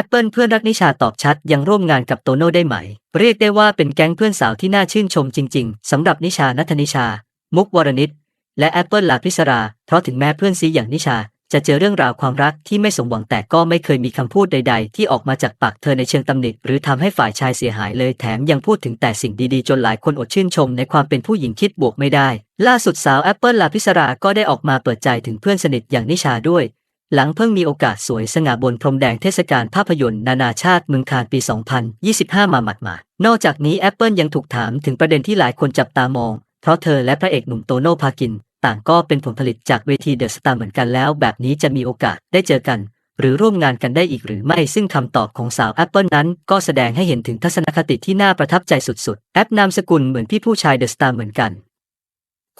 Apple เพื่อนรักนิชาตอบชัด ยังร่วมงานกับโตโน่ได้ไหม เรียกได้ว่าเป็นแก๊งเพื่อนสาวที่น่าชื่นชมจริง ๆสำหรับนิชานัทนิชา มุกวรนิตและ Apple ลาพิศรา เพราะถึงแม้เพื่อนซีอย่างนิชา จะเจอเรื่องราวความรักที่ไม่สมหวังแต่ก็ไม่เคยมีคำพูดใด ๆ ที่ออกมาจากปากเธอในเชิงตำหนิหรือทำให้ฝ่ายชายเสียหายเลยแถมยังพูดถึงแต่สิ่งดีๆ จนหลายคนอดชื่นชมในความเป็นผู้หญิงคิดบวกไม่ได้ ล่าสุดสาว Apple ลาพิศราก็ได้ออกมาเปิดใจถึงเพื่อนสนิทอย่างนิชาด้วย หลังเพิ่งมีโอกาสสวยสง่าบนพรมแดงเทศกาลภาพยนตร์นานาชาติเมืองคานปี 2025 มาหมาดๆนอกจากนี้ Apple ยังถูกถามถึงประเด็นที่หลายคนจับตามอง เพราะเธอและพระเอกหนุ่มโตโน่พากิน ต่างก็เป็นผลผลิตจากเวทีเดอะสตาร์เหมือนกันแล้ว แบบนี้จะมีโอกาสได้เจอกัน หรือร่วมงานกันได้อีกหรือไม่ซึ่งคำตอบของสาว Apple นั้น ก็แสดงให้เห็นถึงทัศนคติที่น่าประทับใจสุดๆ แอปนามสกุลเหมือนพี่ผู้ชายเดอะสตาร์เหมือนกัน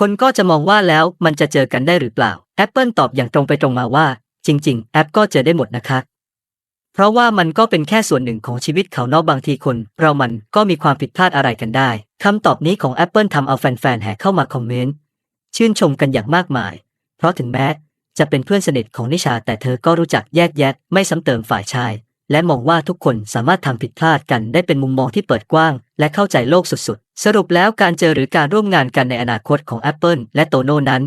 คนก็จะมองว่าแล้วมันจะเจอกันได้หรือเปล่า Apple ตอบอย่างตรงไปตรงมาว่า จริง ๆ แอปก็เจอได้หมดนะคะ เพราะว่ามันก็เป็นแค่ส่วนหนึ่งของชีวิตเขาเนอกบางทีคน เรามันก็มีความผิดพลาดอะไรกันได้คำตอบนี้ของ Apple ทำเอาแฟนๆแห่เข้ามาคอมเมนต์ชื่นชมกันอย่างมากมาย เพราะถึงแม้จะเป็นเพื่อนสนิทของนิชา แต่เธอก็รู้จักแยกแยะไม่ซ้ำเติมฝ่ายชาย และมองว่าทุกคนสามารถทำผิดพลาดกันได้เป็นมุมมองที่เปิดกว้าง และเข้าใจโลกสุดๆ สรุปแล้วการเจอหรือการร่วมงานกันในอนาคตของ Apple และโตโน่นั้น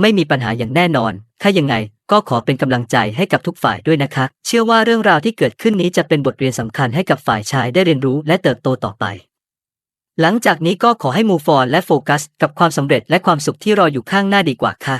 ไม่มีปัญหาอย่างแน่นอน ถ้ายังไงก็ขอเป็นกำลังใจให้กับทุกฝ่ายด้วยนะคะ เชื่อว่าเรื่องราวที่เกิดขึ้นนี้จะเป็นบทเรียนสำคัญให้กับฝ่ายชายได้เรียนรู้และเติบโตต่อไป หลังจากนี้ก็ขอให้มูฟอนและโฟกัสกับความสำเร็จและความสุขที่รออยู่ข้างหน้าดีกว่าค่ะ